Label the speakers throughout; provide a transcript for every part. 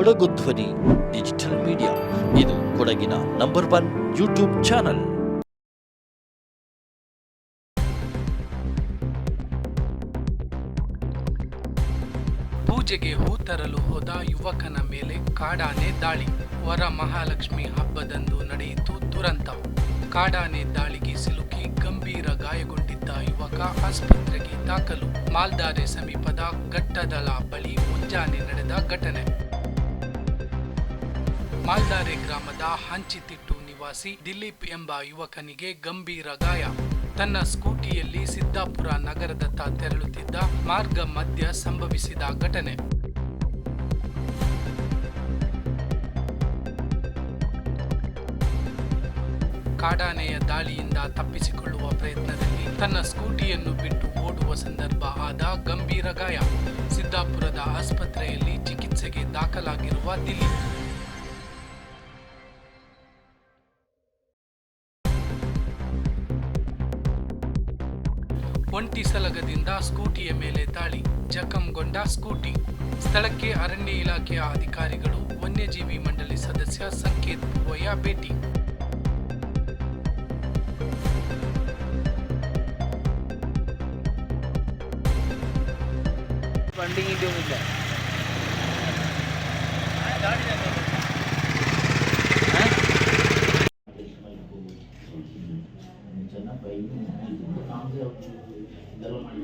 Speaker 1: ಕೊಡಗು ಧ್ವನಿ, digital media. ಇದು ಕೊಡಗಿನ ನಂಬರ್ ಒನ್ ಯೂಟ್ಯೂಬ್ ಚಾನಲ್.
Speaker 2: ಪೂಜೆಗೆ ಹೂ ತರಲು ಹೋದ ಯುವಕನ ಮೇಲೆ ಕಾಡಾನೆ ದಾಳಿ. ವರ ಮಹಾಲಕ್ಷ್ಮಿ ಹಬ್ಬದಂದು ನಡೆಯಿತು ದುರಂತ. ಕಾಡಾನೆ ದಾಳಿಗೆ ಸಿಲುಕಿ ಗಂಭೀರ ಗಾಯಗೊಂಡಿದ್ದ ಯುವಕ ಆಸ್ಪತ್ರೆಗೆ ದಾಖಲು. ಮಾಲ್ದಾರೆ ಸಮೀಪದ ಘಟ್ಟದಳ ಬಳಿ ಮುಂಜಾನೆ ನಡೆದ ಘಟನೆ. ಮಾಲ್ದಾರೆ ಗ್ರಾಮದ ಹಂಚಿತಿಟ್ಟು ನಿವಾಸಿ ದಿಲೀಪ್ ಎಂಬ ಯುವಕನಿಗೆ ಗಂಭೀರ ಗಾಯ. ತನ್ನ ಸ್ಕೂಟಿಯಲ್ಲಿ ಸಿದ್ದಾಪುರ ನಗರದತ್ತ ತೆರಳುತ್ತಿದ್ದ ಮಾರ್ಗ ಮಧ್ಯ ಸಂಭವಿಸಿದ ಘಟನೆ. ಕಾಡಾನೆಯ ದಾಳಿಯಿಂದ ತಪ್ಪಿಸಿಕೊಳ್ಳುವ ಪ್ರಯತ್ನದಲ್ಲಿ ತನ್ನ ಸ್ಕೂಟಿಯನ್ನು ಬಿಟ್ಟು ಓಡುವ ಸಂದರ್ಭ ಆದ ಗಂಭೀರ ಗಾಯ. ಸಿದ್ದಾಪುರದ ಆಸ್ಪತ್ರೆಯಲ್ಲಿ ಚಿಕಿತ್ಸೆಗೆ ದಾಖಲಾಗಿರುವ ದಿಲೀಪ್. ಒಂಟಿ ಸಲಗದಿಂದ ಸ್ಕೂಟಿಯ ಮೇಲೆ ದಾಳಿ ಜಖಂಗೊಂಡ ಸ್ಕೂಟಿ. ಸ್ಥಳಕ್ಕೆ ಅರಣ್ಯ ಇಲಾಖೆಯ ಅಧಿಕಾರಿಗಳು ವನ್ಯಜೀವಿ ಮಂಡಳಿ ಸದಸ್ಯ ಸಂಕೇತ್ ಪೂವಯ್ಯ ಭೇಟಿ.
Speaker 3: भाई काम से दरो मारी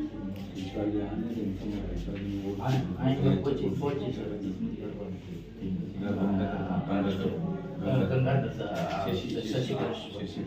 Speaker 3: इसका
Speaker 4: ज्ञान है इनकम है इसका वो
Speaker 3: आएँगे कुछ कुछ सर गंगाधर शशि शशि शशि